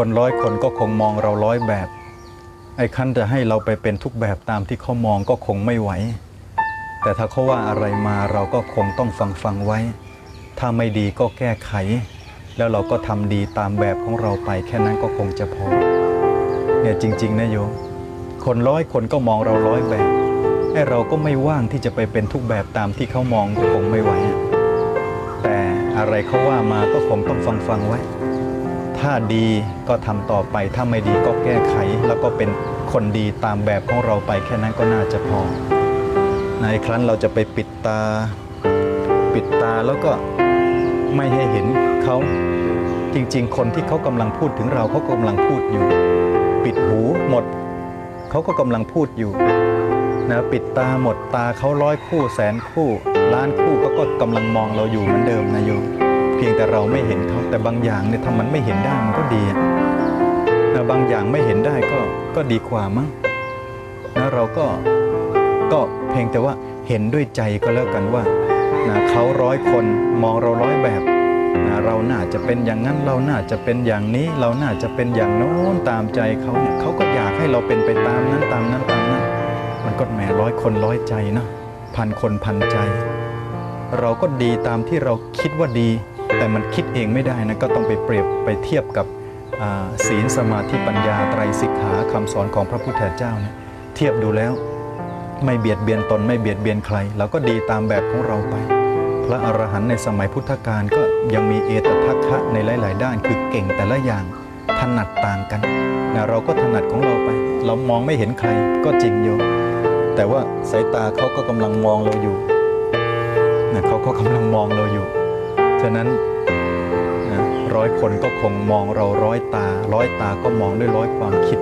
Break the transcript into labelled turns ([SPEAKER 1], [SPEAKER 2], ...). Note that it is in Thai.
[SPEAKER 1] คนร้อยคนก็คงมองเราร้อยแบบ ไอ้คันจะให้เราไปเป็นทุกแบบตามที่เขามองก็คงไม่ไหว แต่ถ้าเขาว่าอะไรมาเราก็คงต้องฟังฟังไว้ ถ้าไม่ดีก็แก้ไข แล้วเราก็ทำดีตามแบบของเราไป แค่นั้นก็คงจะพอ เนี่ยจริง ๆ นะโยม คนร้อยคนก็มองเราร้อยแบบไอ้เราก็ไม่ว่างที่จะไปเป็นทุกแบบตามที่เขามองก็คงไม่ไหวแต่อะไรเขาว่ามาก็คงต้องฟังฟังไว้ ถ้าดีก็ทำต่อไป ถ้าไม่ดีก็แก้ไข แล้วก็เป็นคนดีตามแบบของเราไปแค่นั้นก็น่าจะพอ ในครั้นเราจะไปปิดตา ปิดตาแล้วก็ไม่ให้เห็นเขาจริง ๆ คนที่เขากำลังพูดถึงเราเขากำลังพูดอยู่ ปิดหูหมด เขาก็กำลังพูดอยู่นะปิดตาหมดตาเขาร้อยคู่แสนคู่ล้านคู่ก็ก็กำลังมองเราอยู่เหมือนเดิมนะโยม เพียงแต่เราไม่เห็นเขาแต่บางอย่างเนี่ยถ้ามันไม่เห็นได้มันก็ดีอะนะบางอย่างไม่เห็นได้ก็ก็ดีกว่ามั้งนะเราก็ก็เพียงแต่ว่าเห็นด้วยใจก็แล้วกันว่านะเขาร้อยคนมองเราร้อยแบบนะเราน่าจะเป็นอย่างนั้นเราน่าจะเป็นอย่างนี้ เราน่าจะเป็นอย่างโน้นตามใจเขาเนี่ยเขาก็อยากให้เราเป็นไปตามนั้นตามนั้นตามนั้น มันก็แหมร้อยคนร้อยใจนะพันคนพันใจ เราก็ดีตามที่เราคิดว่าดี แต่มันคิดเองไม่ได้นะก็ต้องไปเปรียบไปเทียบกับศีลสมาธิปัญญาไตรสิกขาคำสอนของพระพุทธเจ้าเนี่ยเทียบดูแล้วไม่เบียดเบียนตนไม่เบียดเบียนใครเราก็ดีตามแบบของเราไป พระอรหันต์ในสมัยพุทธกาลก็ยังมีเอตทัคคะในหลาย ๆ ด้านคือเก่งแต่ละอย่างถนัดต่างกันนะเราก็ถนัดของเราไป เรามองไม่เห็นใครก็จริงโยมแต่ว่าสายตาเขาก็กำลังมองเราอยู่นะเขาก็กำลังมองเราอยู่ ฉะนั้นร้อยคนก็คงมองเราร้อยตา ร้อยตาก็มองด้วยร้อยความคิด